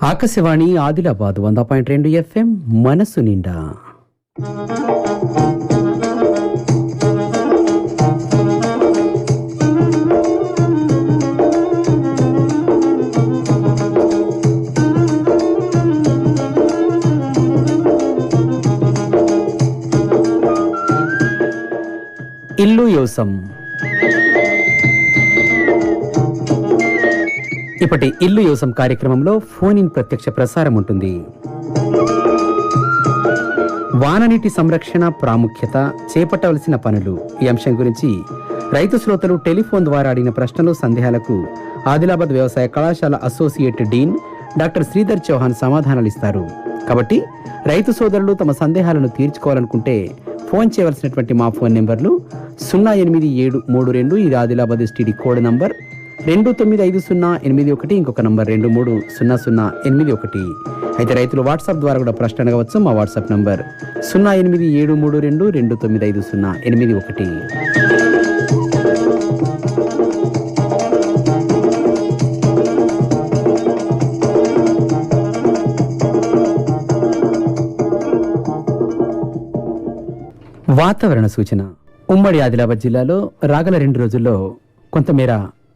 ఆకాశవాణి ఆదిలాబాద్ వంద పాయింట్ రెండు ఎఫ్ఎం మనసు నిండా. ఇల్లు యోసం ఇప్పటి ఇల్లు యోసం కార్యక్రమంలో ఫోన్ ఇన్ ప్రత్యక్ష ప్రసారం ఉంటుంది. వాననీటి సంరక్షణ ప్రాముఖ్యత చేపట్టవలసిన పనులు. ఈ అంశం గురించి రైతు శ్రోతలు టెలిఫోన్ ద్వారా అడిగిన ప్రశ్నలు సందేహాలకు ఆదిలాబాద్ వ్యవసాయ కళాశాల associate dean doctor Sridhar Chauhan సమాధానాలు ఇస్తారు. కాబట్టి రైతు సోదరులు తమ సందేహాలను తీర్చుకోవాలనుకుంటే ఫోన్ చేయవలసినటువంటి మా ఫోన్ నెంబర్లు సున్నా ఎనిమిది ఏడు మూడు రెండు ఇది ఆదిలాబాద్ ఎస్టీడీ కోడ్ నంబర్ రెండు తొమ్మిది ఐదు సున్నా ఎనిమిది ఒకటి ఇంకొక నంబర్ రెండు మూడు సున్నా సున్నా ఎనిమిది ఒకటి. అయితే రైతులు వాట్సాప్ ద్వారా కూడా ప్రశ్న అడగవచ్చు మా వాట్సాప్ నంబర్ సున్నా ఎనిమిది ఏడు మూడు రెండు రెండు తొమ్మిది ఐదు సున్నా ఎనిమిది ఒకటి. వాతావరణ సూచన. ఉమ్మడి ఆదిలాబాద్ జిల్లాలో రాగల రెండు రోజుల్లో కొంతమేర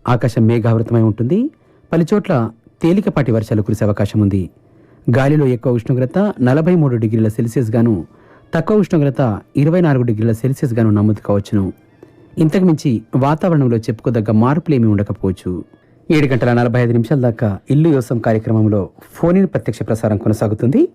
ఆకాశం మేఘావృతమై ఉంటుంది. పలుచోట్ల తేలికపాటి వర్షాలు కురిసే అవకాశం ఉంది. గాలిలో ఎక్కువ ఉష్ణోగ్రత నలభై మూడు డిగ్రీల సెల్సియస్ గాను తక్కువ ఉష్ణోగ్రత ఇరవై నాలుగు డిగ్రీల సెల్సియస్ గాను నమోదు కావచ్చును ఇంతకుమించి వాతావరణంలో చెప్పుకోదగ్గ మార్పులేమీ ఉండకపోవచ్చు. ఏడు గంటల నలభై ఐదు నిమిషాల దాకా ఇల్లు యోసం కార్యక్రమంలో ఫోన్ ఇన్ ప్రత్యక్ష ప్రసారం కొనసాగుతుంది.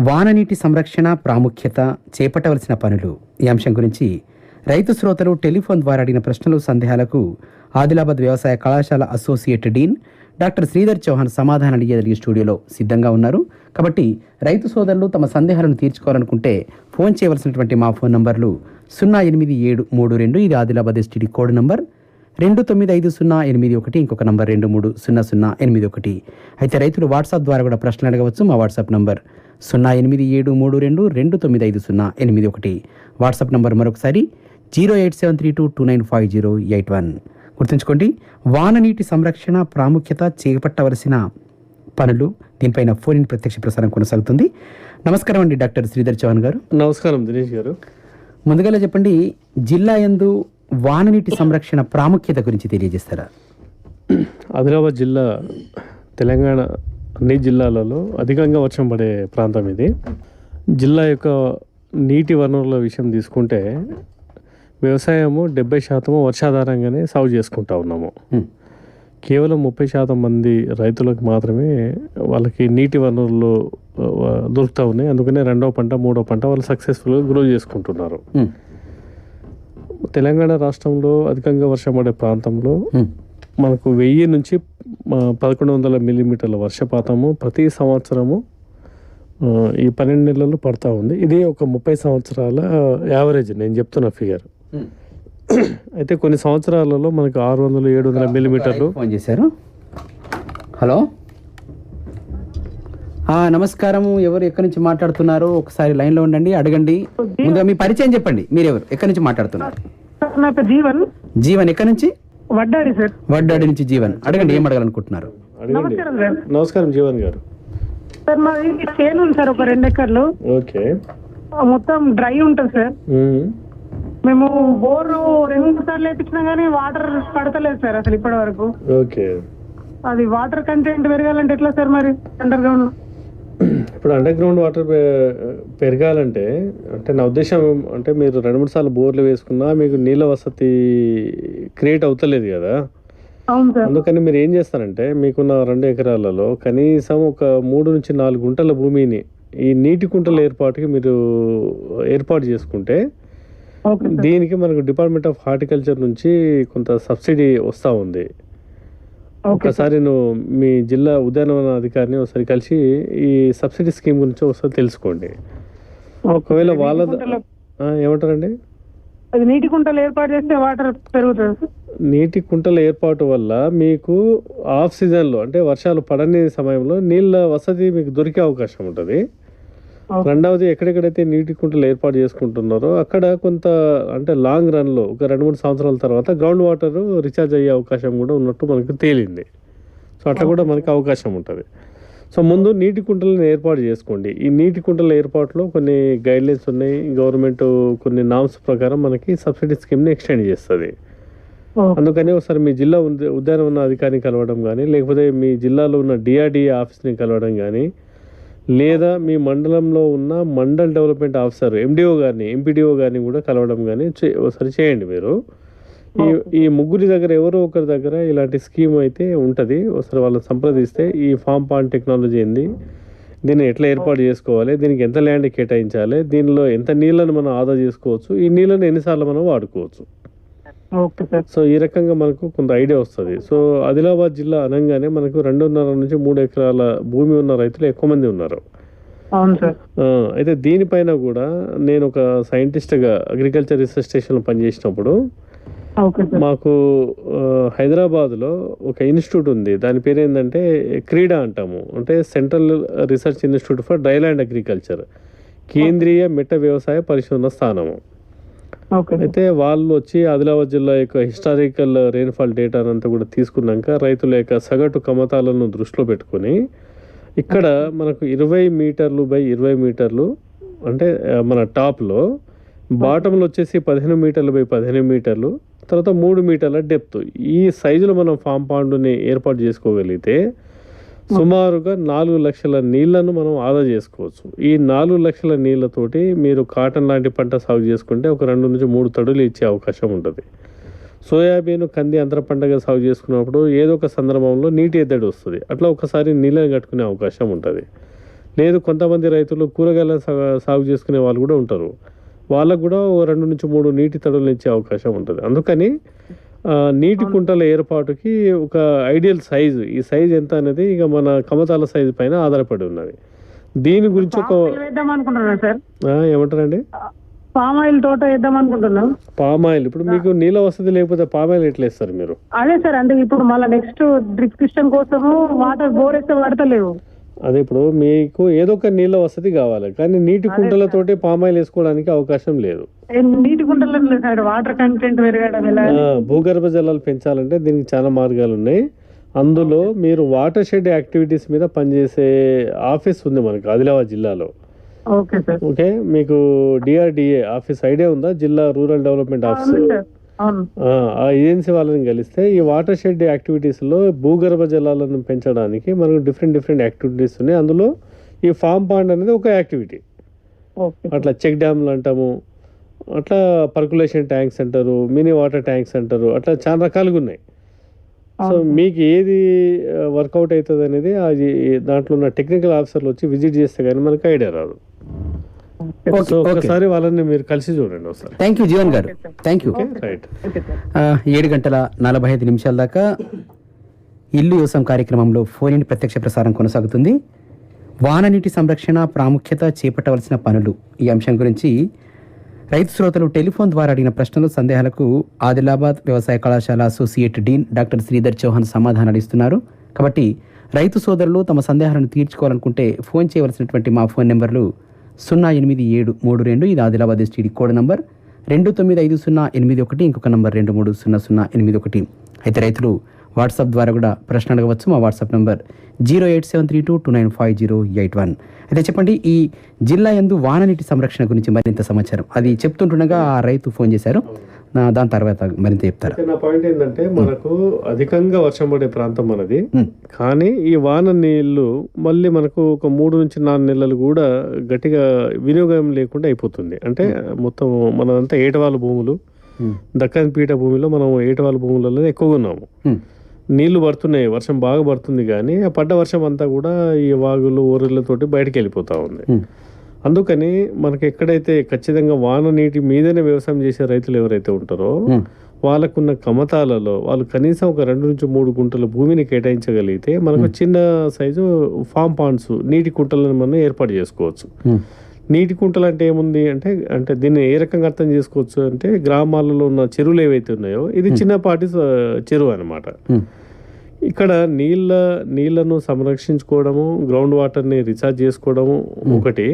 వాననీటి సంరక్షణ ప్రాముఖ్యత చేపట్టవలసిన పనులు. ఈ అంశం గురించి రైతు శ్రోతలు టెలిఫోన్ ద్వారా అడిగిన ప్రశ్నలు సందేహాలకు ఆదిలాబాద్ వ్యవసాయ కళాశాల associate dean doctor Sridhar Chauhan సమాధానాలు ఇయ్యగలిగే స్టూడియోలో సిద్ధంగా ఉన్నారు. కాబట్టి రైతు సోదరులు తమ సందేహాలను తీర్చుకోవాలనుకుంటే ఫోన్ చేయవలసినటువంటి మా ఫోన్ నంబర్లు సున్నా ఎనిమిది ఏడు మూడు రెండు ఇది ఆదిలాబాద్ ఎస్టీడీ కోడ్ నంబర్. రెండు తొమ్మిది ఐదు సున్నా ఎనిమిది ఒకటి ఇంకొక నంబర్ రెండు మూడు సున్నా సున్నా ఎనిమిది ఒకటి. అయితే రైతులు వాట్సాప్ ద్వారా కూడా ప్రశ్నలు అడగవచ్చు మా వాట్సాప్ నంబర్ సున్నా ఎనిమిది ఏడు మూడు రెండు రెండు తొమ్మిది ఐదు సున్నా ఎనిమిది ఒకటి. వాట్సాప్ నంబర్ మరొకసారి zero eight seven three two two nine five zero eight one. గుర్తుంచుకోండి వాననీటి సంరక్షణ ప్రాముఖ్యత చేపట్టవలసిన పనులు దీనిపైన ఫోన్ ఇన్ ప్రత్యక్ష ప్రసారం కొనసాగుతుంది. నమస్కారం అండి డాక్టర్ శ్రీధర్ చౌహాన్ గారు. నమస్కారం దినేష్ గారు. ముందుగా చెప్పండి జిల్లా యందు వాననీటి సంరక్షణ ప్రాముఖ్యత గురించి తెలియజేస్తారా? ఆదిలాబాద్ జిల్లా తెలంగాణ అన్ని జిల్లాలలో అధికంగా వర్షం పడే ప్రాంతం ఇది. జిల్లా యొక్క నీటి వనరుల విషయం తీసుకుంటే వ్యవసాయము డెబ్బై శాతము వర్షాధారంగానే సాగు చేసుకుంటా ఉన్నాము. కేవలం ముప్పై శాతం మంది రైతులకు మాత్రమే వాళ్ళకి నీటి వనరులు దొరుకుతూ ఉన్నాయి అందుకనే రెండో పంట మూడో పంట వాళ్ళు సక్సెస్ఫుల్గా గ్రో చేసుకుంటున్నారు. తెలంగాణ రాష్ట్రంలో అధికంగా వర్షం పడే ప్రాంతంలో. మనకు వెయ్యి నుంచి పదకొండు వందల మిల్లీమీటర్ల వర్షపాతము ప్రతి సంవత్సరము ఈ పన్నెండు నెలలు పడతా ఉంది ఇది ఒక ముప్పై సంవత్సరాల యావరేజ్ నేను చెప్తున్న ఫిగర్. అయితే కొన్ని సంవత్సరాలలో మనకు ఆరు వందలు ఏడు వందల మిల్లీమీటర్లు. ఫోన్ చేశారు. హలో. ఆ, నమస్కారము ఎవరు ఎక్కడి నుంచి మాట్లాడుతున్నారు? ఒకసారి లైన్లో ఉండండి అడగండి. ముందుగా మీ పరిచయం చెప్పండి. మీరెవరు? ఎక్కడి నుంచి మాట్లాడుతున్నారు? సార్ నా పేరు జీవన్. జీవన్ ఎక్కడి నుంచి? వడ్డాడి సార్. వడ్డాడి నుంచి జీవన్. అడగండి ఏం అడగాలనుకుంటున్నారు? నమస్కారం సార్. నమస్కారం జీవన్ గారు. సార్ మాది చేను ఉంది సార్ ఒక రెండు ఎకర్లు. ఓకే. ఆ మొత్తం డ్రై ఉంటుంది సార్. మ్మ్. బోరు రెండు సార్లు వేపించినా కానీ వాటర్ పడతలేదు సార్ అసలు ఇప్పటి వరకు ఓకే. అది వాటర్ కంటెంట్ పెరగాలంటే ఎట్లా సార్ మరి అండర్ గ్రౌండ్ ఇప్పుడు అండర్ గ్రౌండ్ వాటర్ పెరగాలంటే అంటే నా ఉద్దేశం అంటే మీరు రెండు మూడు సార్లు బోర్లు వేసుకున్నా మీకు నీళ్ళ వసతి క్రియేట్ అవుతలేదు కదా. అందుకని మీరు ఏం చేస్తారంటే మీకున్న రెండు ఎకరాలలో కనీసం ఒక మూడు నుంచి నాలుగు గుంటల భూమిని ఈ నీటి కుంటల ఏర్పాటుకి మీరు ఏర్పాటు చేసుకుంటే దీనికి మనకు డిపార్ట్మెంట్ ఆఫ్ హార్టికల్చర్ నుంచి కొంత సబ్సిడీ వస్తూ ఉంది. ఒకసారి నువ్వు మీ జిల్లా ఉద్యానవన అధికారిని ఒకసారి కలిసి ఈ సబ్సిడీ స్కీమ్ గురించి ఒకసారి తెలుసుకోండి. ఒకవేళ వాళ్ళ ఏమంటారండి? అది నీటి కుంటలు ఏర్పాటు చేస్తే వాటర్ పెరుగుతుంది నీటి కుంటల ఏర్పాటు వల్ల మీకు ఆఫ్ సీజన్లో అంటే వర్షాలు పడని సమయంలో నీళ్ళ వసతి మీకు దొరికే అవకాశం ఉంటుంది. రెండవది ఎక్కడెక్కడైతే నీటి కుంటలు ఏర్పాటు చేసుకుంటున్నారో అక్కడ కొంత అంటే లాంగ్ రన్లో ఒక రెండు మూడు సంవత్సరాల తర్వాత గ్రౌండ్ వాటర్ రీఛార్జ్ అయ్యే అవకాశం కూడా ఉన్నట్టు మనకు తేలింది. సో అట్లా కూడా మనకి అవకాశం ఉంటుంది. సో ముందు నీటి కుంటలను ఏర్పాటు చేసుకోండి. ఈ నీటి కుంటల ఏర్పాటులో కొన్ని గైడ్లైన్స్ ఉన్నాయి. గవర్నమెంట్ కొన్ని నామ్స్ ప్రకారం మనకి సబ్సిడీ స్కీమ్ని ఎక్స్టెండ్ చేస్తుంది. అందుకని ఒకసారి మీ జిల్లా ఉద్య- ఉద్యానవన అధికారిని కలవడం కానీ లేకపోతే మీ జిల్లాలో ఉన్న డిఆర్డిఏ ఆఫీస్ని కలవడం కానీ లేదా మీ మండలంలో ఉన్న మండల్ డెవలప్మెంట్ ఆఫీసర్ ఎండిఓ గారిని ఎంపీడీఓ గారిని కూడా కలవడం కానీ ఒకసారి చేయండి మీరు. ఈ ఈ ముగ్గురి దగ్గర ఎవరో ఒకరి దగ్గర ఇలాంటి స్కీమ్ అయితే ఉంటుంది. ఒకసారి వాళ్ళని సంప్రదిస్తే ఈ ఫామ్ పాండ్ టెక్నాలజీ ఏంది? దీన్ని ఎట్లా ఏర్పాటు చేసుకోవాలి? దీనికి ఎంత ల్యాండ్ కేటాయించాలి? దీనిలో ఎంత నీళ్ళను మనం ఆదా చేసుకోవచ్చు? ఈ నీళ్ళని ఎన్నిసార్లు మనం వాడుకోవచ్చు? సో ఈ రకంగా మనకు కొంత ఐడియా వస్తుంది. సో ఆదిలాబాద్ జిల్లా అనగానే మనకు రెండున్నర నుంచి మూడు ఎకరాల భూమి ఉన్న రైతులు ఎక్కువ మంది ఉన్నారు. అయితే దీనిపైన కూడా నేను ఒక సైంటిస్ట్గా అగ్రికల్చర్ రీసెర్చ్ స్టేషన్లో పనిచేసినప్పుడు ఓకే సార్. మాకు ఆ, హైదరాబాద్లో ఒక ఇన్స్టిట్యూట్ ఉంది. దాని పేరు ఏంటంటే క్రీడా అంటాము. అంటే central research institute for dryland agriculture. కేంద్రీయ మిట్ట వ్యవసాయ పరిశోధన స్థానము. అయితే వాళ్ళు వచ్చి ఆదిలాబాద్ జిల్లా యొక్క హిస్టారికల్ రెయిన్ఫాల్ డేటా అంతా కూడా తీసుకున్నాక రైతుల యొక్క సగటు కమతాలను దృష్టిలో పెట్టుకొని ఇక్కడ మనకు ఇరవై మీటర్లు బై ఇరవై మీటర్లు అంటే మన టాప్లో బాటంలో వచ్చేసి పదిహేను మీటర్లు బై పదిహేను మీటర్లు తర్వాత మూడు మీటర్ల డెప్త్ ఈ సైజులో మనం ఫామ్ పాండుని ఏర్పాటు చేసుకోగలిగితే సుమారుగా నాలుగు లక్షల నీళ్ళను మనం ఆదా చేసుకోవచ్చు. ఈ నాలుగు లక్షల నీళ్ళతోటి మీరు కాటన్ లాంటి పంట సాగు చేసుకుంటే ఒక రెండు నుంచి మూడు తడులు ఇచ్చే అవకాశం ఉంటుంది. సోయాబీన్ కంది అంతర పంటగా సాగు చేసుకున్నప్పుడు ఏదో ఒక సందర్భంలో నీటి ఎద్దడి వస్తుంది. అట్లా ఒకసారి నీళ్ళని కట్టుకునే అవకాశం ఉంటుంది. లేదు కొంతమంది రైతులు కూరగాయల సాగు చేసుకునే వాళ్ళు కూడా ఉంటారు. వాళ్ళకు కూడా ఓ రెండు నుంచి మూడు నీటి తడులు ఇచ్చే అవకాశం ఉంటుంది. అందుకని నీటి కుంటల ఏర్పాటుకి ఒక ఐడియల్ సైజు. ఈ సైజ్ ఎంత అనేది ఇక మన కమతాల సైజు పైన ఆధారపడి ఉన్నది. దీని గురించి ఒక ఏమంటారండి? పామ్ ఆయిల్ తోట వేద్దాం అనుకుంటున్నాం. Palm oil. ఇప్పుడు మీకు నీళ్ళ వసతి లేకపోతే పామ్ ఆయిల్ ఎట్లా ఇస్తారు మీరు? అదే సార్ అంటే ఇప్పుడు మళ్ళీ నెక్స్ట్ డ్రిప్ సిస్టమ్ కోసము వాటర్ బోర్ వేస్తే పడతలేవు అదే ఇప్పుడు మీకు ఏదో ఒక నీళ్ళ వసతి కావాలి కానీ నీటి కుంటలతోటి పామ్ ఆయిల్ వేసుకోవడానికి అవకాశం లేదు. నీటి కుంటలో వాటర్ కంటెంట్ భూగర్భ జలాలు పెంచాలంటే దీనికి చాలా మార్గాలు ఉన్నాయి. అందులో మీరు వాటర్ షెడ్ యాక్టివిటీస్ మీద పనిచేసే ఆఫీస్ ఉంది మనకి ఆదిలాబాద్ జిల్లాలో. ఓకే మీకు డిఆర్డిఏ ఆఫీస్ ఐడియా ఉందా? జిల్లా రూరల్ డెవలప్మెంట్ ఆఫీస్. ఆ ఏజెన్సీ వాళ్ళని కలిస్తే ఈ వాటర్ షెడ్ యాక్టివిటీస్లో భూగర్భ జలాలను పెంచడానికి మనకు డిఫరెంట్ డిఫరెంట్ యాక్టివిటీస్ ఉన్నాయి. అందులో ఈ ఫామ్ పాండ్ అనేది ఒక యాక్టివిటీ అట్లా చెక్ డ్యామ్లు అంటాము అట్లా పర్కులేషన్ ట్యాంక్స్ అంటారు మినీ వాటర్ ట్యాంక్స్ అంటారు అట్లా చాలా రకాలుగా ఉన్నాయి. సో మీకు ఏది వర్కౌట్ అవుతుంది అనేది అది దాంట్లో ఉన్న టెక్నికల్ ఆఫీసర్లు వచ్చి విజిట్ చేస్తే కానీ మనకు ఐడియా రాదు. ఒకసారి వాళ్ళని మీరు కలిసి చూడండి ఒకసారి. థ్యాంక్ యూ జీవన్ గారు. థ్యాంక్ యూ ఓకే రైట్ ఏడు గంటల నలభై ఐదు నిమిషాల దాకా ఇల్లు యోసం కార్యక్రమంలో ఫోన్ ఇన్ ప్రత్యక్ష ప్రసారం కొనసాగుతుంది. వాననీటి సంరక్షణ ప్రాముఖ్యత చేపట్టవలసిన పనులు ఈ అంశం గురించి రైతు శ్రోతలు టెలిఫోన్ ద్వారా అడిగిన ప్రశ్నలు సందేహాలకు ఆదిలాబాద్ వ్యవసాయ కళాశాల associate dean doctor Sridhar Chauhan సమాధానాలు ఇస్తున్నారు. కాబట్టి రైతు సోదరులు తమ సందేహాలను తీర్చుకోవాలనుకుంటే ఫోన్ చేయవలసినటువంటి మా ఫోన్ నెంబర్లు సున్నా ఎనిమిది ఏడు మూడు రెండు ఇది ఆదిలాబాద్ ఎస్టీడీ కోడ్ నంబర్. రెండు తొమ్మిది ఐదు సున్నా ఎనిమిది ఒకటి ఇంకొక నంబర్ రెండు మూడు సున్నా సున్నా ఎనిమిది ఒకటి. అయితే రైతులు వాట్సాప్ ద్వారా కూడా ప్రశ్న అడగవచ్చు. మా WhatsApp number zero eight seven three two two nine five zero eight one. అయితే చెప్పండి ఈ జిల్లా యందు వాననీటి సంరక్షణ గురించి మరింత సమాచారం. అది చెప్తుంటుండగా ఆ రైతు ఫోన్ చేశారు. దాని తర్వాత మరింత చెప్తారు నా పాయింట్ ఏంటంటే మనకు అధికంగా వర్షం పడే ప్రాంతం మనది. కానీ ఈ వాన నీళ్ళు మళ్ళీ మనకు ఒక మూడు నుంచి నాలుగు నెలలు కూడా గట్టిగా వినియోగం లేకుండా అయిపోతుంది అంటే మొత్తం మనదంతా ఏటవాళ్ళ భూములు. దక్కన్ పీఠ భూమిలో మనం ఏటవాళ్ళ భూములలో ఎక్కువగా ఉన్నాము. నీళ్ళు పడుతున్నాయి వర్షం బాగా పడుతుంది కానీ ఆ పడ్డ వర్షం అంతా కూడా ఈ వాగులు ఊరలతోటి బయటకు వెళ్ళిపోతా ఉంది. అందుకని మనకి ఎక్కడైతే ఖచ్చితంగా వాన నీటి మీదనే వ్యవసాయం చేసే రైతులు ఎవరైతే ఉంటారో. వాళ్ళకున్న కమతాలలో వాళ్ళు కనీసం ఒక రెండు నుంచి మూడు గుంటల భూమిని కేటాయించగలిగితే మనకు చిన్న సైజు ఫామ్ పాండ్స్ నీటి కుంటలను మనం ఏర్పాటు చేసుకోవచ్చు. నీటి కుంటలు అంటే ఏముంది అంటే అంటే దీన్ని ఏ రకంగా అర్థం చేసుకోవచ్చు అంటే గ్రామాలలో ఉన్న చెరువులు ఏవైతే ఉన్నాయో ఇది చిన్నపాటి చెరువు అనమాట. ఇక్కడ నీళ్ళ నీళ్ళను సంరక్షించుకోవడము గ్రౌండ్ వాటర్ని రీఛార్జ్ చేసుకోవడము ఒకటి.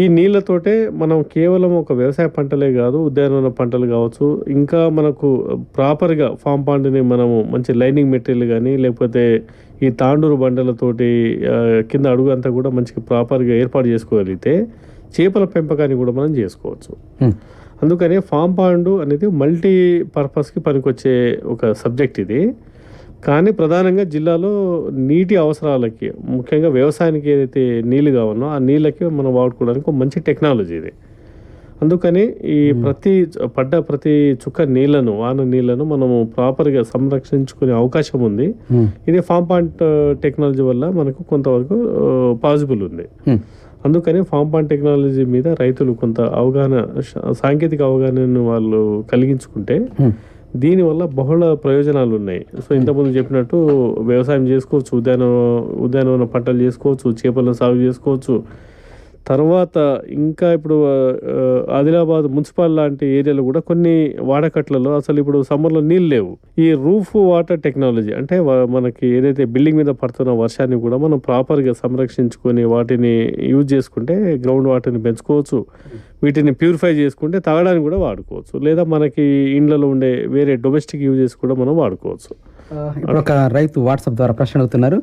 ఈ నీళ్ళతోటే మనం కేవలం ఒక వ్యవసాయ పంటలే కాదు ఉద్యానవన పంటలు కావచ్చు ఇంకా మనకు ప్రాపర్గా ఫామ్ పాండ్ని మనము మంచి లైనింగ్ మెటీరియల్ కానీ లేకపోతే ఈ తాండూరు బండలతోటి కింద అడుగు అంతా కూడా మంచిగా ప్రాపర్గా ఏర్పాటు చేసుకోగలిగితే చేపల పెంపకాన్ని కూడా మనం చేసుకోవచ్చు. అందుకనే ఫామ్ పాండ్ అనేది మల్టీ పర్పస్కి పనికొచ్చే ఒక సబ్జెక్ట్ ఇది కానీ ప్రధానంగా జిల్లాలో నీటి అవసరాలకి ముఖ్యంగా వ్యవసాయానికి ఏదైతే నీళ్ళు కావాలో ఆ నీళ్ళకి మనం వాడుకోవడానికి ఒక మంచి టెక్నాలజీ ఇది అందుకని ఈ ప్రతి పడ్డ ప్రతి చుక్క నీళ్ళను వాన నీళ్ళను మనము ప్రాపర్గా సంరక్షించుకునే అవకాశం ఉంది. ఇది ఫామ్ పాయింట్ టెక్నాలజీ వల్ల మనకు కొంతవరకు పాసిబుల్ ఉంది. అందుకని ఫామ్ పాయింట్ టెక్నాలజీ మీద రైతులు కొంత అవగాహన సాంకేతిక అవగాహనను వాళ్ళు కలిగించుకుంటే. దీనివల్ల బహుళ ప్రయోజనాలు ఉన్నాయి. సో ఇంతకుముందు చెప్పినట్టు వ్యవసాయం చేసుకోవచ్చు ఉద్యాన ఉద్యానవన పంటలు చేసుకోవచ్చు చేపలను సాగు చేసుకోవచ్చు. తర్వాత ఇంకా ఇప్పుడు ఆదిలాబాద్ మున్సిపల్ లాంటి ఏరియాలో కూడా కొన్ని వాడకట్లలో అసలు ఇప్పుడు సమ్మర్లో నీళ్ళు లేవు. ఈ రూఫ్ వాటర్ టెక్నాలజీ అంటే మనకి ఏదైతే బిల్డింగ్ మీద పడుతున్న వర్షాన్ని కూడా మనం ప్రాపర్గా సంరక్షించుకొని వాటిని యూజ్ చేసుకుంటే గ్రౌండ్ వాటర్ని పెంచుకోవచ్చు. వీటిని ప్యూరిఫై చేసుకుంటే తాగడానికి కూడా వాడుకోవచ్చు. లేదా మనకి ఇండ్లలో ఉండే వేరే డొమెస్టిక్ యూజెస్ కూడా మనం వాడుకోవచ్చు. ఇప్పుడు ఒక రైతు వాట్సాప్ ద్వారా ప్రశ్న అడుగుతున్నారు.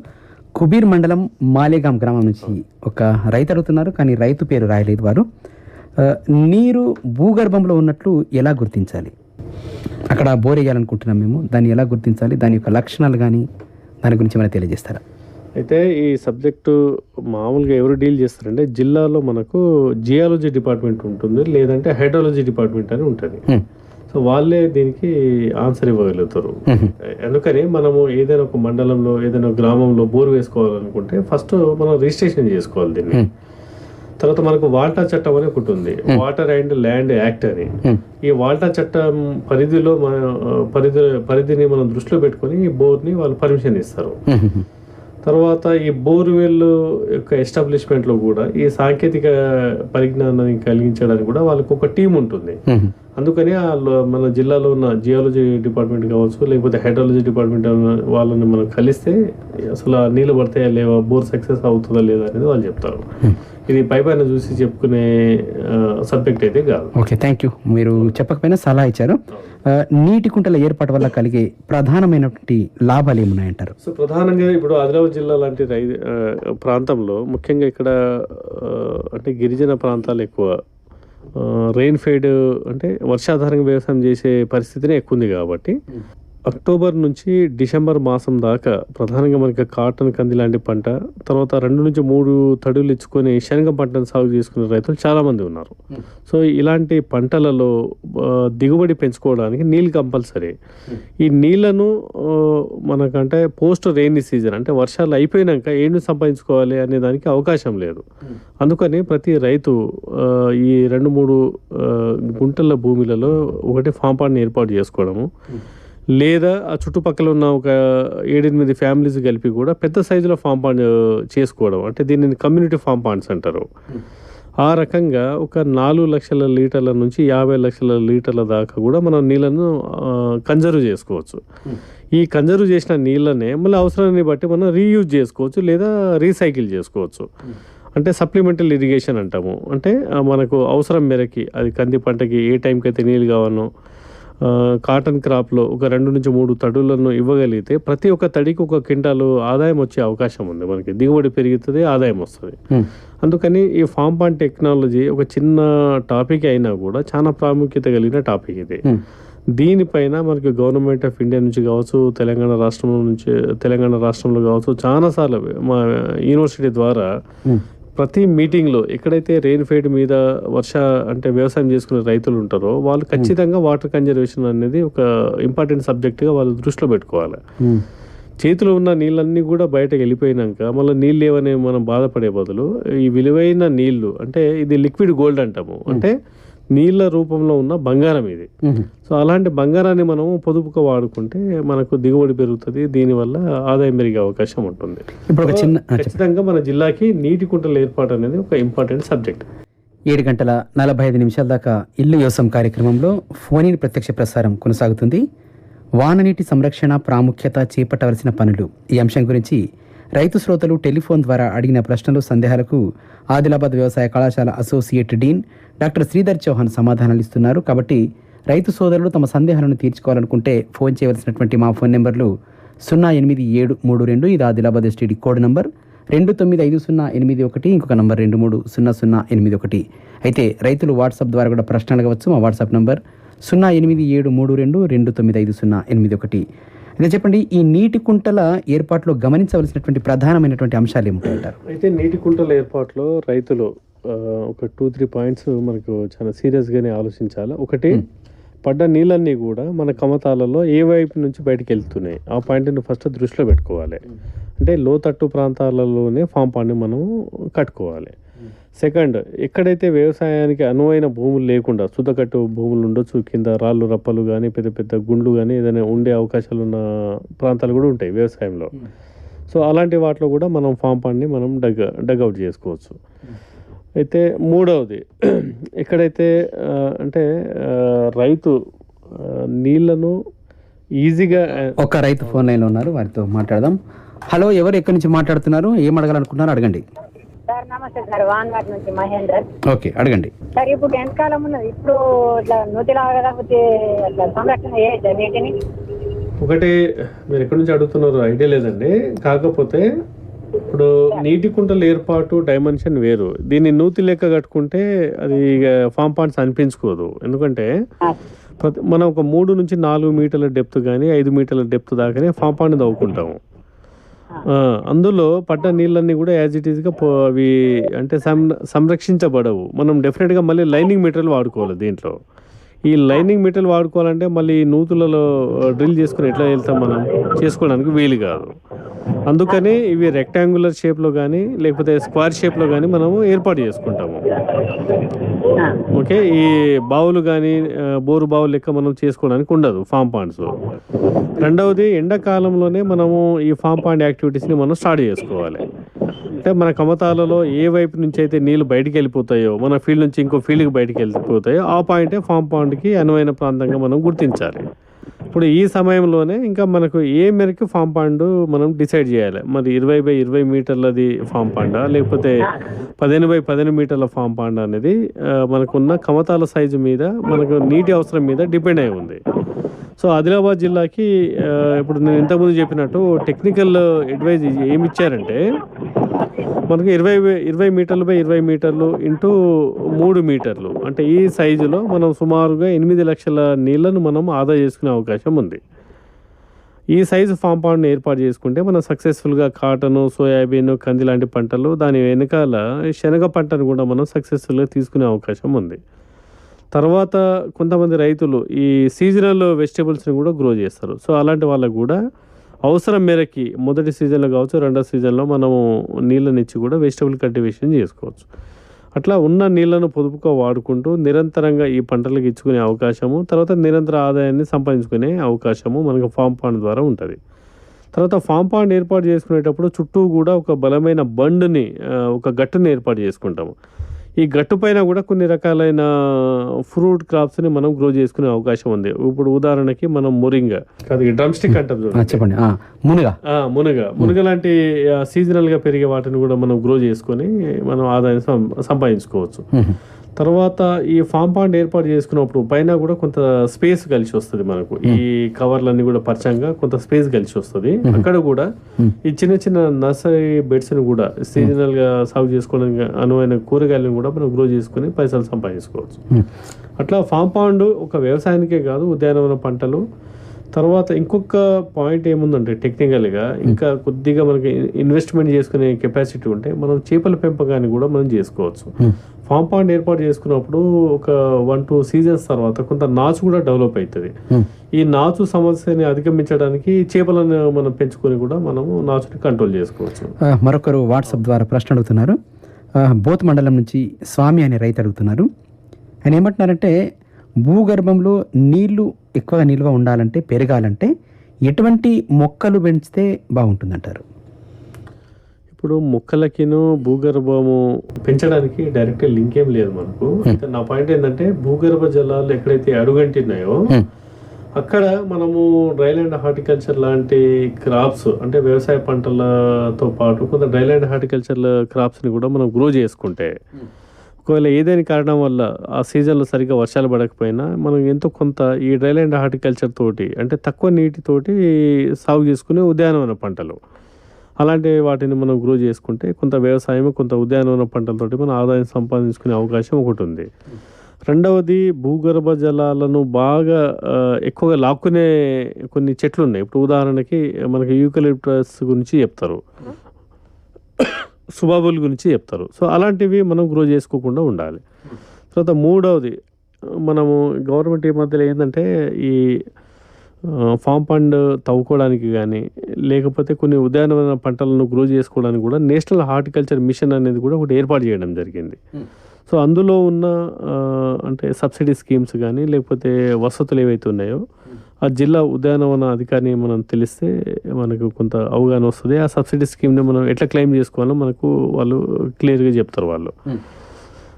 కుబీర్ మండలం మాలేగాం గ్రామం నుంచి ఒక రైతు అడుగుతున్నారు కానీ రైతు పేరు రాయలేదు వారు. నీరు భూగర్భంలో ఉన్నట్లు ఎలా గుర్తించాలి? అక్కడ బోర్ వేయాలనుకుంటున్నాం మేము దాన్ని ఎలా గుర్తించాలి? దాని యొక్క లక్షణాలు కానీ దాని గురించి ఏమైనా తెలియజేస్తారా? అయితే ఈ సబ్జెక్టు మామూలుగా ఎవరు డీల్ చేస్తారంటే జిల్లాలో మనకు జియాలజీ డిపార్ట్మెంట్ ఉంటుంది లేదంటే హైడ్రాలజీ డిపార్ట్మెంట్ అని ఉంటుంది. సో వాళ్ళే దీనికి ఆన్సర్ ఇవ్వగలుగుతారు హ్మ్. అందుకని మనము ఏదైనా ఒక మండలంలో ఏదైనా గ్రామంలో బోర్ వేసుకోవాలనుకుంటే ఫస్ట్ మనం రిజిస్ట్రేషన్ చేసుకోవాలి దీన్ని. తర్వాత మనకు వాల్టా చట్టం అని ఒకటి ఉంది వాటర్ అండ్ ల్యాండ్ యాక్ట్ అని. ఈ వాల్టా చట్టం పరిధిలో మన పరిధి పరిధిని మనం దృష్టిలో పెట్టుకొని ఈ బోర్ని వాళ్ళు పర్మిషన్ ఇస్తారు. తర్వాత ఈ బోర్వెల్ యొక్క ఎస్టాబ్లిష్మెంట్లో కూడా ఈ సాంకేతిక పరిజ్ఞానాన్ని కలిగించడానికి కూడా వాళ్ళకు ఒక టీం ఉంటుంది. అందుకని మన జిల్లాలో ఉన్న జియాలజీ డిపార్ట్మెంట్ కావచ్చు లేకపోతే హైడ్రాలజీ డిపార్ట్మెంట్ వాళ్ళని మనం కలిస్తే అసలు ఆ నీళ్ళు పడతాయా లేవా బోర్ సక్సెస్ అవుతుందా లేదా అనేది వాళ్ళు చెప్తారు. ఇది పై పైన చూసి చెప్పుకునే సబ్జెక్ట్ అయితే కాదు. Okay thank you. మీరు చెప్పకపోయినా సలహా ఇచ్చారు. నీటి కుంటల ఏర్పాటు వల్ల కలిగే ప్రధానమైనటువంటి లాభాలు ఏమున్నాయంటారు? సో ప్రధానంగా ఇప్పుడు ఆదిలాబాద్ జిల్లా లాంటి ప్రాంతంలో ముఖ్యంగా ఇక్కడ అంటే గిరిజన ప్రాంతాలు ఎక్కువ రెయిన్ ఫెయిడ్ అంటే వర్షాధారంగా వ్యవసాయం చేసే పరిస్థితినే ఎక్కువ ఉంది కాబట్టి. అక్టోబర్ నుంచి డిసెంబర్ మాసం దాకా ప్రధానంగా మనకి కాటన్ కంది లాంటి పంట తర్వాత రెండు నుంచి మూడు తడులు ఇచ్చుకొని శనగ పంటను సాగు చేసుకునే రైతులు చాలామంది ఉన్నారు. సో ఇలాంటి పంటలలో దిగుబడి పెంచుకోవడానికి నీళ్ళు కంపల్సరీ. ఈ నీళ్ళను మనకంటే పోస్ట్ రెయినీ సీజన్ అంటే వర్షాలు అయిపోయినాక ఏమి సంపాదించుకోవాలి అనే దానికి అవకాశం లేదు. అందుకని ప్రతి రైతు ఈ రెండు మూడు గుంటల భూమిలలో ఒకటి ఫామ్ ఏర్పాటు చేసుకోవడము. లేదా ఆ చుట్టుపక్కల ఉన్న ఒక ఏడెనిమిది ఫ్యామిలీస్ కలిపి కూడా పెద్ద సైజులో ఫామ్ పాండ్ చేసుకోవడం. అంటే దీనిని కమ్యూనిటీ ఫామ్ పాండ్స్ అంటారు. ఆ రకంగా ఒక నాలుగు లక్షల లీటర్ల నుంచి యాభై లక్షల లీటర్ల దాకా కూడా మనం నీళ్ళను కన్జర్వ్ చేసుకోవచ్చు. ఈ కన్జర్వ్ చేసిన నీళ్ళనే మళ్ళీ అవసరాన్ని బట్టి మనం రీయూజ్ చేసుకోవచ్చు లేదా రీసైకిల్ చేసుకోవచ్చు. అంటే సప్లిమెంటల్ ఇరిగేషన్ అంటాము. అంటే మనకు అవసరం మేరకి అది కంది పంటకి ఏ టైంకి అయితే నీళ్ళు కావాలో కాటన్ క్రాప్లో ఒక రెండు నుంచి మూడు తడులను ఇవ్వగలిగితే ప్రతి ఒక్క తడికి ఒక క్వింటాలు ఆదాయం వచ్చే అవకాశం ఉంది మనకి దిగుబడి పెరుగుతుంది ఆదాయం వస్తుంది. అందుకని ఈ ఫామ్ పాండ్ టెక్నాలజీ ఒక చిన్న టాపిక్ అయినా కూడా చాలా ప్రాముఖ్యత కలిగిన టాపిక్ ఇది. దీనిపైన మనకి గవర్నమెంట్ ఆఫ్ ఇండియా నుంచి కావచ్చు తెలంగాణ రాష్ట్రం నుంచి తెలంగాణ రాష్ట్రంలో కావచ్చు చాలాసార్లు మా యూనివర్సిటీ ద్వారా. ప్రతి మీటింగ్లో ఎక్కడైతే రెయిన్ ఫెయిడ్ మీద వర్ష అంటే వ్యవసాయం చేసుకునే రైతులు ఉంటారో వాళ్ళు ఖచ్చితంగా వాటర్ కన్జర్వేషన్ అనేది ఒక ఇంపార్టెంట్ సబ్జెక్ట్గా వాళ్ళు దృష్టిలో పెట్టుకోవాలి. చేతిలో ఉన్న నీళ్ళన్నీ కూడా బయటకు వెళ్ళిపోయినాక మళ్ళీ నీళ్ళు లేవని మనం బాధపడే బదులు ఈ విలువైన నీళ్ళు అంటే ఇది లిక్విడ్ గోల్డ్ అంటాము. అంటే నీళ్ళ రూపంలో ఉన్న బంగారం ఇది. సో అలాంటి బంగారాన్ని మనం పొదుపుగా వాడుకుంటే మనకు దిగుబడి పెరుగుతుంది దీనివల్ల ఆదాయం పెరిగే అవకాశం ఉంటుంది. ఇప్పుడు ఒక చిన్న. ఖచ్చితంగా మన జిల్లాకి నీటి కుంటల ఏర్పాటు అనేది ఒక ఇంపార్టెంట్ సబ్జెక్ట్. ఏడు గంటల నలభై ఐదు నిమిషాల దాకా ఇల్లు యోసం కార్యక్రమంలో ఫోన్ ప్రత్యక్ష ప్రసారం కొనసాగుతుంది. వాననీటి సంరక్షణ ప్రాముఖ్యత చేపట్టవలసిన పనులు. ఈ అంశం గురించి రైతు శ్రోతలు టెలిఫోన్ ద్వారా అడిగిన ప్రశ్నలు సందేహాలకు ఆదిలాబాద్ వ్యవసాయ కళాశాల associate dean doctor Sridhar Chauhan సమాధానాలు ఇస్తున్నారు. కాబట్టి రైతు సోదరులు తమ సందేహాలను తీర్చుకోవాలనుకుంటే ఫోన్ చేయవలసినటువంటి మా ఫోన్ నెంబర్లు సున్నా ఎనిమిది ఏడు మూడు రెండు ఇది ఆదిలాబాద్ ఎస్టీడీ కోడ్ నంబర్. రెండు తొమ్మిది ఐదు సున్నా ఎనిమిది ఒకటి ఇంకొక నంబర్ రెండు మూడు సున్నా సున్నా ఎనిమిది ఒకటి. అయితే రైతులు వాట్సాప్ ద్వారా కూడా ప్రశ్నలు అడగవచ్చు. మా వాట్సాప్ నంబర్ సున్నా ఎనిమిది ఏడు మూడు రెండు రెండు తొమ్మిది ఐదు సున్నా ఎనిమిది ఒకటి. అయితే చెప్పండి ఈ నీటి కుంటల ఏర్పాట్లో గమనించవలసినటువంటి ప్రధానమైనటువంటి అంశాలు ఏమిటంటారు? అయితే నీటి కుంటల ఏర్పాటులో రైతులు ఒక టూ త్రీ పాయింట్స్ మనకు చాలా సీరియస్గానే ఆలోచించాలి. ఒకటి పడ్డ నీళ్ళన్నీ కూడా మన కమతాలలో ఏ వైపు నుంచి బయటకు వెళ్తున్నాయి? ఆ పాయింట్ని ఫస్ట్ దృష్టిలో పెట్టుకోవాలి. అంటే లోతట్టు ప్రాంతాలలోనే ఫామ్ పాండ్ని మనం కట్టుకోవాలి. సెకండ్ ఎక్కడైతే వ్యవసాయానికి అనువైన భూములు లేకుండా సుతకట్టు భూములు ఉండొచ్చు కింద రాళ్ళు రప్పలు కానీ పెద్ద పెద్ద గుండ్లు కానీ ఏదైనా ఉండే అవకాశాలు ఉన్న ప్రాంతాలు కూడా ఉంటాయి వ్యవసాయంలో. సో అలాంటి వాటిలో కూడా మనం ఫామ్ పాండ్ని మనం డగ్ డగ్అవుట్ చేసుకోవచ్చు. అయితే మూడవది ఎక్కడైతే అంటే రైతు నీళ్ళను ఈజీగా ఒక రైతు ఫోన్ లైన్లో ఉన్నారు వారితో మాట్లాడదాం. హలో ఎవరు ఎక్కడి నుంచి మాట్లాడుతున్నారు? ఏం అడగాలనుకుంటున్నారు? అడగండి. సార్ నమస్తే సార్ నుంచి మహేందర్. ఓకే అడగండి. సార్ ఇప్పుడు ఎంతకాలం ఉన్నది? ఇప్పుడు ఇట్లా నూతిలాగా లేకపోతే అట్లా సంరక్షణ చేయొచ్చా నీటిని ఒకటి మీరు ఎక్కడి నుంచి అడుగుతున్నారో ఐడియా లేదండి. కాకపోతే ఇప్పుడు నీటి కుంటల ఏర్పాటు డైమెన్షన్ వేరు. దీన్ని నూతి లెక్క కట్టుకుంటే అది ఇక ఫామ్ పాండ్స్ అనిపించుకోదు. ఎందుకంటే ప్రతి మనం ఒక మూడు నుంచి నాలుగు మీటర్ల డెప్త్ కానీ ఐదు మీటర్ల డెప్త్ దాకానే ఫామ్ పాండ్ తవ్వుకుంటాము. అందులో పడ్డ నీళ్ళన్నీ కూడా యాజ్ ఇట్ ఈస్గా అవి అంటే సం సంరక్షించబడవు. మనం డెఫినెట్గా మళ్ళీ లైనింగ్ మెటీరియల్ వాడుకోవాలి దీంట్లో. ఈ లైనింగ్ మెటీరియల్ వాడుకోవాలంటే మళ్ళీ నూతులలో డ్రిల్ చేసుకుని ఎట్లా వెళ్తాం మనం? చేసుకోవడానికి వీలు కాదు. అందుకని ఇవి రెక్టాంగులర్ షేప్లో కానీ లేకపోతే స్క్వేర్ షేప్లో కానీ మనము ఏర్పాటు చేసుకుంటాము. ఓకే? ఈ బావులు కానీ బోరు బావులు లెక్క మనం చేసుకోవడానికి ఉండదు ఫామ్ పాండ్స్. రెండవది ఎండాకాలంలోనే మనము ఈ ఫామ్ పాండ్ యాక్టివిటీస్ని మనం స్టార్ట్ చేసుకోవాలి. అంటే మన కమతాలలో ఏ వైపు నుంచి అయితే నీళ్ళు బయటికి వెళ్ళిపోతాయో మన ఫీల్డ్ నుంచి ఇంకో ఫీల్డ్కి బయటికి వెళ్ళిపోతాయో ఆ పాయింటే ఫామ్ పాండ్కి అనువైన ప్రాంతంగా మనం గుర్తించాలి. ఇప్పుడు ఈ సమయంలోనే ఇంకా మనకు ఏ మేరకు ఫామ్ పాండ్ మనం డిసైడ్ చేయాలి. మరి ఇరవై బై ఇరవై మీటర్లది ఫామ్ పాండా లేకపోతే పదిహేను బై పదిహేను మీటర్ల ఫామ్ పాండా అనేది మనకున్న కమతాల సైజు మీద మనకు నీటి అవసరం మీద డిపెండ్ అయి ఉంది. సో ఆదిలాబాద్ జిల్లాకి ఇప్పుడు నేను ఇంతకుముందు చెప్పినట్టు టెక్నికల్ అడ్వైజ్ ఏమి ఇచ్చారంటే మనకు ఇరవై ఇరవై మీటర్లు బై ఇరవై మీటర్లు ఇంటూ మూడు మీటర్లు. అంటే ఈ సైజులో మనం సుమారుగా ఎనిమిది లక్షల నీళ్ళను మనం ఆదా చేసుకునే అవకాశం ఉంది. ఈ సైజు ఫామ్ పాండ్ని ఏర్పాటు చేసుకుంటే మనం సక్సెస్ఫుల్గా కాటన్ సోయాబీన్ కంది లాంటి పంటలు దాని వెనకాల శనగ పంటను కూడా మనం సక్సెస్ఫుల్గా తీసుకునే అవకాశం ఉంది. తర్వాత కొంతమంది రైతులు ఈ సీజనల్ వెజిటేబుల్స్ని కూడా గ్రో చేస్తారు. సో అలాంటి వాళ్ళకు కూడా అవసరం మేరకి మొదటి సీజన్లో కావచ్చు రెండో సీజన్లో మనము నీళ్ళని ఇచ్చి కూడా వెజిటబుల్ కల్టివేషన్ చేసుకోవచ్చు. అట్లా ఉన్న నీళ్ళను పొదుపుగా వాడుకుంటూ నిరంతరంగా ఈ పంటలకు ఇచ్చుకునే అవకాశము తర్వాత నిరంతర ఆదాయాన్ని సంపాదించుకునే అవకాశము మనకు ఫామ్ పాండ్ ద్వారా ఉంటుంది. తర్వాత ఫామ్ పాండ్ ఏర్పాటు చేసుకునేటప్పుడు చుట్టూ కూడా ఒక బలమైన బండ్ని ఒక గట్టుని ఏర్పాటు చేసుకుంటాము. ఈ గట్టు పైన కూడా కొన్ని రకాలైన ఫ్రూట్ క్రాప్స్ని మనం గ్రో చేసుకునే అవకాశం ఉంది. ఇప్పుడు ఉదాహరణకి మనం మొరింగ. కాదు డ్రమ్ స్టిక్ అంటాం చెప్పండి. ఆ, మునుగా. ఆ, మునగ. మునగ లాంటి సీజనల్గా పెరిగే వాటిని కూడా మనం గ్రో చేసుకొని మనం ఆదాయం సం- సంపాదించుకోవచ్చు. తర్వాత ఈ ఫామ్ పాండ్ ఏర్పాటు చేసుకున్నప్పుడు పైన కూడా కొంత స్పేస్ కలిసి వస్తుంది మనకు. ఈ కవర్లన్నీ కూడా పరచంగా కొంత స్పేస్ కలిసి వస్తుంది. అక్కడ కూడా ఈ చిన్న చిన్న నర్సరీ బెడ్స్ని కూడా సీజనల్గా సాగు చేసుకోవడానికి అనువైన కూరగాయలను కూడా మనం గ్రో చేసుకుని పైసలు సంపాదించుకోవచ్చు. అట్లా ఫామ్ పాండ్ ఒక వ్యవసాయానికే కాదు ఉద్యానవన పంటలు తర్వాత ఇంకొక పాయింట్ ఏముందంటే టెక్నికల్గా ఇంకా కొద్దిగా మనకి ఇన్వెస్ట్మెంట్ చేసుకునే కెపాసిటీ ఉంటే మనం చేపల పెంపకాన్ని కూడా మనం చేసుకోవచ్చు. ఫామ్ పాండ్ ఏర్పాటు చేసుకున్నప్పుడు ఒక వన్ టూ సీజన్స్ తర్వాత కొంత నాచు కూడా డెవలప్ అవుతుంది. ఈ నాచు సమస్యని అధిగమించడానికి చేపలను మనం పెంచుకొని కూడా మనము నాచుని కంట్రోల్ చేసుకోవచ్చు. మరొకరు వాట్సాప్ ద్వారా ప్రశ్న అడుగుతున్నారు. బోత్ మండలం నుంచి స్వామి అనే రైతు అడుగుతున్నారు. ఆయన ఏమంటున్నారంటే భూగర్భంలో నీళ్ళు ఎక్కువగా నిల్వ ఉండాలంటే పెరగాలంటే ఎటువంటి మొక్కలు పెంచితే బాగుంటుందంటారు? ఇప్పుడు మొక్కలకిను భూగర్భము పెంచడానికి డైరెక్ట్ లింక్ ఏం లేదు మనకు. అయితే నా పాయింట్ ఏంటంటే భూగర్భ జలాలు ఎక్కడైతే అడుగంటున్నాయో. అక్కడ మనము డ్రైలాండ్ హార్టికల్చర్ లాంటి క్రాప్స్ అంటే వ్యవసాయ పంటలతో పాటు కొంత డ్రైలాండ్ హార్టికల్చర్ క్రాప్స్ని కూడా మనం గ్రో చేసుకుంటే ఒకవేళ ఏదైనా కారణం వల్ల ఆ సీజన్లో సరిగ్గా వర్షాలు పడకపోయినా మనం ఎంతో కొంత ఈ డ్రైలాండ్ హార్టికల్చర్ తోటి అంటే తక్కువ నీటితోటి సాగు చేసుకునే ఉద్యానవన పంటలు. అలాంటి వాటిని మనం గ్రో చేసుకుంటే కొంత వ్యవసాయం కొంత ఉద్యానవన పంటలతోటి మనం ఆదాయం సంపాదించుకునే అవకాశం ఒకటి ఉంది. రెండవది భూగర్భ జలాలను బాగా ఎక్కువగా లాక్కునే కొన్ని చెట్లు ఉన్నాయి ఇప్పుడు ఉదాహరణకి మనకి యూకలిప్టస్ గురించి చెప్తారు. సుబాబుల్ గురించి చెప్తారు. సో అలాంటివి మనం గ్రో చేసుకోకుండా ఉండాలి. తర్వాత మూడవది మనము గవర్నమెంట్ ఈ మధ్యలో ఏంటంటే ఈ ఫామ్ పండ్ తవ్వుకోవడానికి కానీ లేకపోతే కొన్ని ఉద్యానవన పంటలను గ్రో చేసుకోవడానికి కూడా నేషనల్ హార్టికల్చర్ మిషన్ అనేది కూడా ఒకటి ఏర్పాటు చేయడం జరిగింది. సో అందులో ఉన్న అంటే సబ్సిడీ స్కీమ్స్ కానీ లేకపోతే వసతులు ఏవైతే ఉన్నాయో ఆ జిల్లా ఉద్యానవన అధికారిని మనం తెలిస్తే మనకు కొంత అవగాహన వస్తుంది. ఆ సబ్సిడీ స్కీమ్ని మనం ఎట్లా క్లెయిమ్ చేసుకోవాలో మనకు వాళ్ళు క్లియర్గా చెప్తారు వాళ్ళు.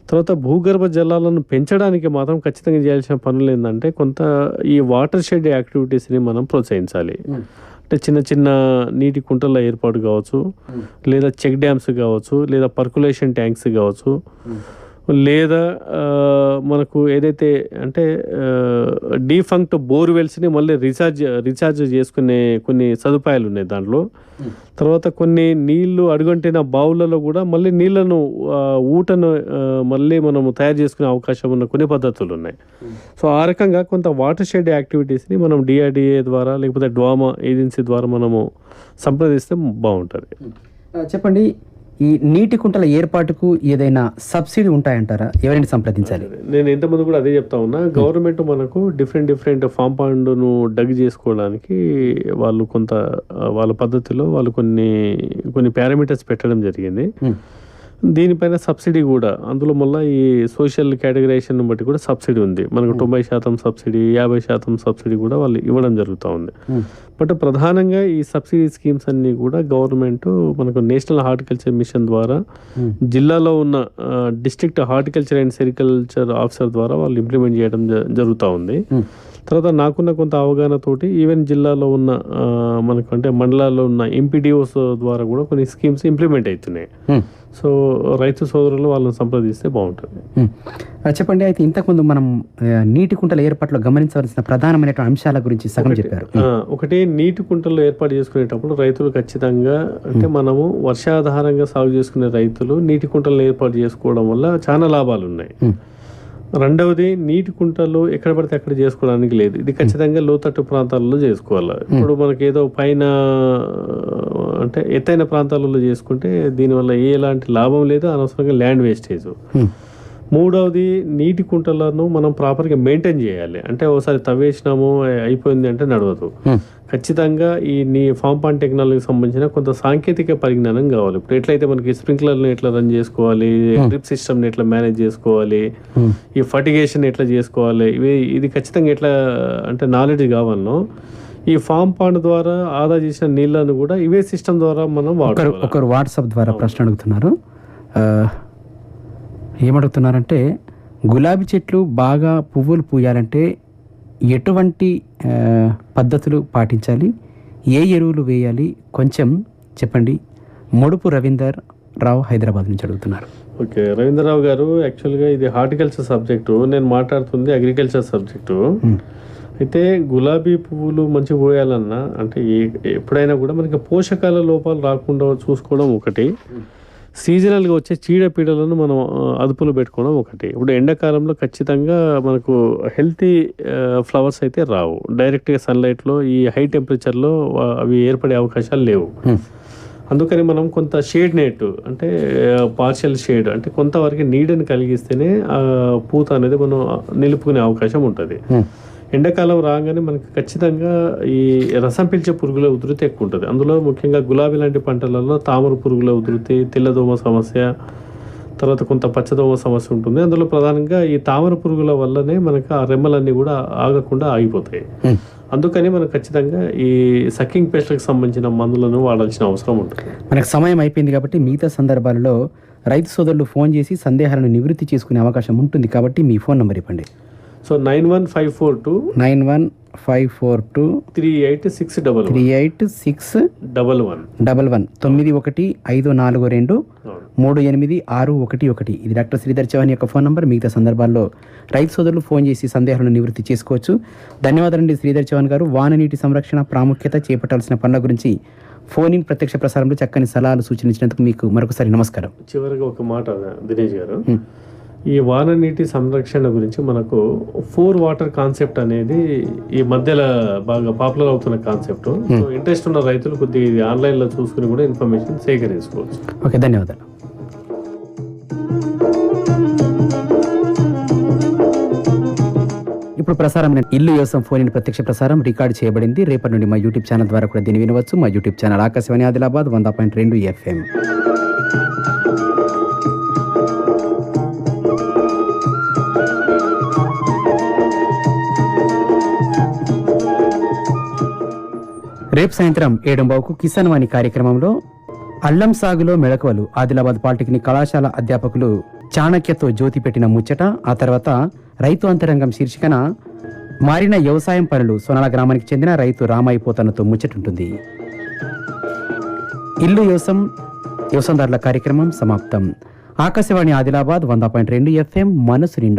తర్వాత భూగర్భ జలాలను పెంచడానికి మాత్రం ఖచ్చితంగా చేయాల్సిన పనులు ఏంటంటే కొంత ఈ వాటర్ షెడ్ యాక్టివిటీస్ని మనం ప్రోత్సహించాలి. అంటే చిన్న చిన్న నీటి కుంటల ఏర్పాటు కావచ్చు లేదా చెక్ డ్యామ్స్ కావచ్చు లేదా పర్కులేషన్ ట్యాంక్స్ కావచ్చు. లేదా మనకు ఏదైతే అంటే డీఫంక్ట్ బోర్వెల్స్ని మళ్ళీ రీఛార్జ్ రీఛార్జ్ చేసుకునే కొన్ని సదుపాయాలు ఉన్నాయి దాంట్లో. తర్వాత కొన్ని నీళ్ళు అడుగంటిన బావులలో కూడా మళ్ళీ నీళ్ళను ఊటను మళ్ళీ మనము తయారు చేసుకునే అవకాశం ఉన్న కొన్ని పద్ధతులు ఉన్నాయి. సో ఆ రకంగా కొంత వాటర్ షెడ్ యాక్టివిటీస్ని మనం డిఆర్డిఏ ద్వారా లేకపోతే డ్వామా ఏజెన్సీ ద్వారా మనము సంప్రదిస్తే బాగుంటుంది. చెప్పండి ఈ నీటి కుంటల ఏర్పాటుకు ఏదైనా సబ్సిడీ ఉంటాయంటారా? ఎవరైనా సంప్రదించాలి? నేను ఇంతకుముందు కూడా అదే చెప్తా ఉన్నా. గవర్నమెంట్ మనకు డిఫరెంట్ డిఫరెంట్ ఫామ్ పాండ్ను డగ్ చేసుకోవడానికి వాళ్ళు కొంత వాళ్ళ పద్ధతిలో వాళ్ళు కొన్ని కొన్ని పారామీటర్స్ పెట్టడం జరిగింది. దీనిపైన సబ్సిడీ కూడా అందులో మళ్ళీ ఈ సోషల్ కేటగరైజేషన్ బట్టి కూడా సబ్సిడీ ఉంది మనకు తొంభై శాతం సబ్సిడీ యాభై శాతం సబ్సిడీ కూడా వాళ్ళు ఇవ్వడం జరుగుతూ ఉంది. బట్ ప్రధానంగా ఈ సబ్సిడీ స్కీమ్స్ అన్ని కూడా గవర్నమెంట్ మనకు నేషనల్ హార్టికల్చర్ మిషన్ ద్వారా. జిల్లాలో ఉన్న district horticulture and sericulture officer ద్వారా వాళ్ళు ఇంప్లిమెంట్ చేయడం జరుగుతూ ఉంది. తర్వాత నాకున్న కొంత అవగాహనతోటి ఈవెన్ జిల్లాలో ఉన్న మనకు అంటే మండలాల్లో ఉన్న ఎంపీడీఓస్ ద్వారా కూడా కొన్ని స్కీమ్స్ ఇంప్లిమెంట్ అవుతున్నాయి. సో రైతు సోదరులు వాళ్ళని సంప్రదిస్తే బాగుంటుంది. చెప్పండి అయితే ఇంతకుముందు మనం నీటి కుంటల ఏర్పాట్లో గమనించవలసిన ప్రధానమైన అంశాల గురించి సగం చెప్పారు. ఒకటి నీటి కుంటలు ఏర్పాటు చేసుకునేటప్పుడు రైతులు ఖచ్చితంగా అంటే మనము వర్షాధారంగా సాగు చేసుకునే రైతులు నీటి కుంటలను ఏర్పాటు చేసుకోవడం వల్ల చాలా లాభాలు ఉన్నాయి. రెండవది నీటి కుంటలు ఎక్కడ పడితే అక్కడ చేసుకోవడానికి లేదు. ఇది ఖచ్చితంగా లోతట్టు ప్రాంతాలలో చేసుకోవాలి. ఇప్పుడు మనకి ఏదో పైన అంటే ఎత్తైన ప్రాంతాలలో చేసుకుంటే దీనివల్ల ఎలాంటి లాభం లేదు అనవసరంగా ల్యాండ్ వేస్టేజ్. మూడవది నీటి కుంటలను మనం ప్రాపర్గా మెయింటైన్ చేయాలి. అంటే ఒకసారి తవ్వేసినాము అయి- అయిపోయింది అంటే నడవదు. ఖచ్చితంగా ఈ నీ ఫామ్ పాన్ టెక్నాలజీకి సంబంధించిన కొంత సాంకేతిక పరిజ్ఞానం కావాలి. ఇప్పుడు ఎట్లయితే మనకి స్ప్రింక్లర్ని ఎట్లా రన్ చేసుకోవాలి డ్రిప్ సిస్టమ్ని ఎట్లా మేనేజ్ చేసుకోవాలి. ఈ ఫర్టిగేషన్ ఎట్లా చేసుకోవాలి ఇవి ఇది ఖచ్చితంగా ఎట్లా అంటే నాలెడ్జ్ కావాలనో. ఈ ఫామ్ పాండ్ ద్వారా ఆదా చేసిన నీళ్ళను కూడా ఇవే సిస్టమ్ ద్వారా మనం ఒకరు వాట్సాప్ ద్వారా ప్రశ్న అడుగుతున్నారు. ఏమడుగుతున్నారంటే గులాబీ చెట్లు బాగా పువ్వులు పూయాలంటే ఎటువంటి పద్ధతులు పాటించాలి? ఏ ఎరువులు వేయాలి? కొంచెం చెప్పండి. మొడుపు రవీందర్ రావు హైదరాబాద్ నుంచి అడుగుతున్నారు. ఓకే రవీంద్రరావు గారు యాక్చువల్గా ఇది హార్టికల్చర్ సబ్జెక్టు. నేను మాట్లాడుతుంది అగ్రికల్చర్ సబ్జెక్టు. అయితే గులాబీ పువ్వులు మంచిగా పోయాలన్నా అంటే ఎప్పుడైనా కూడా మనకి పోషకాల లోపాలు రాకుండా చూసుకోవడం ఒకటి. సీజనల్గా వచ్చే చీడపీడలను మనం అదుపులో పెట్టుకోవడం ఒకటి ఇప్పుడు ఎండాకాలంలో ఖచ్చితంగా మనకు హెల్తీ ఫ్లవర్స్ అయితే రావు డైరెక్ట్గా సన్లైట్లో ఈ హై టెంపరేచర్లో అవి ఏర్పడే అవకాశాలు లేవు. అందుకని మనం కొంత షేడ్ నెట్ అంటే పార్షియల్ షేడ్ అంటే కొంతవరకు నీడని కలిగిస్తేనే పూత అనేది మనం నిలుపుకునే అవకాశం ఉంటుంది. ఎండాకాలం రాగానే మనకి ఖచ్చితంగా ఈ రసం పీల్చే పురుగుల ఉధృతి ఎక్కువ ఉంటుంది. అందులో ముఖ్యంగా గులాబీ లాంటి పంటలలో తామర పురుగుల ఉధృతి తెల్లదోమ సమస్య తర్వాత కొంత పచ్చదోమ సమస్య ఉంటుంది. అందులో ప్రధానంగా ఈ తామర పురుగుల వల్లనే మనకు ఆ రెమ్మలన్నీ కూడా ఆగకుండా ఆగిపోతాయి. అందుకని మనం ఖచ్చితంగా ఈ సక్కింగ్ పేస్ట్లకు సంబంధించిన మందులను వాడాల్సిన అవసరం ఉంటుంది. మనకు సమయం అయిపోయింది కాబట్టి మిగతా సందర్భాలలో రైతు సోదరులు ఫోన్ చేసి సందేహాలను నివృత్తి చేసుకునే అవకాశం ఉంటుంది కాబట్టి మీ ఫోన్ నంబర్ ఇవ్వండి. So nine one five four two nine one five four two three eight six double three eight six double one. Double one. తొమ్మిది ఒకటి ఐదు నాలుగు రెండు మూడు ఎనిమిది ఆరు ఒకటి ఒకటి. ఇది డాక్టర్ శ్రీధర్ చౌహాన్ యొక్క ఫోన్ నంబర్. మిగతా సందర్భాల్లో రైతు సోదరులు ఫోన్ చేసి సందేహాలను నివృత్తి చేసుకోవచ్చు. ధన్యవాదాలండి శ్రీధర్ చౌహాన్ గారు. వాన నీటి సంరక్షణ ప్రాముఖ్యత చేపట్టాల్సిన పనుల గురించి ఫోన్ ఇన్ ప్రత్యక్ష ప్రసారంలో చక్కని సలహాలు సూచించినందుకు మీకు మరొకసారి నమస్కారం. చివరిగా ఒక మాట దినేష్ గారు. ఈ వాన నీటి సంరక్షణ గురించి మనకు ఫోర్ వాటర్ కాన్సెప్ట్ అనేది ఈ మధ్యలో బాగా పాపులర్ అవుతున్న కాన్సెప్ట్. సో ఇంట్రెస్ట్ ఉన్న రైతులు కొద్దిగా ఇది ఆన్లైన్లో చూసుకుని కూడా ఇన్ఫర్మేషన్ సేకరించుకోవచ్చు. ఓకే ధన్యవాదాలు. ఇప్పుడు ప్రసారం ఇల్లు యోసం ఫోన్ ప్రత్యక్ష ప్రసారం రికార్డు చేయబడింది. రేపటి నుండి మా యూట్యూబ్ ఛానల్ ద్వారా కూడా దీన్ని వినవచ్చు. మా యూట్యూబ్ ఛానల్ ఆకాశవాణి ఆదిలాబాద్ వంద పాయింట్ రెండు ఎఫ్ఎం రేపు సాయంత్రం ఏడంబావుకు కిసాన్ వాణి కార్యక్రమంలో అల్లం సాగులో మెళకువలు ఆదిలాబాద్ పాలిటెక్నిక్ కళాశాల అధ్యాపకులు చాణక్యతో జ్యోతి పెట్టిన ముచ్చట ఆ తర్వాత రైతు అంతరంగం శీర్షికన మారిన వ్యవసాయం పనులు సోనాల గ్రామానికి చెందిన రైతు రామాయిపోతనతో ముచ్చటుంటుంది. ఇల్లు యోసం యోసందారుల కార్యక్రమం సమాప్తం. ఆకాశవాణి ఆదిలాబాద్ వంద పాయింట్ రెండు ఎఫ్ఎం మనసు నిండు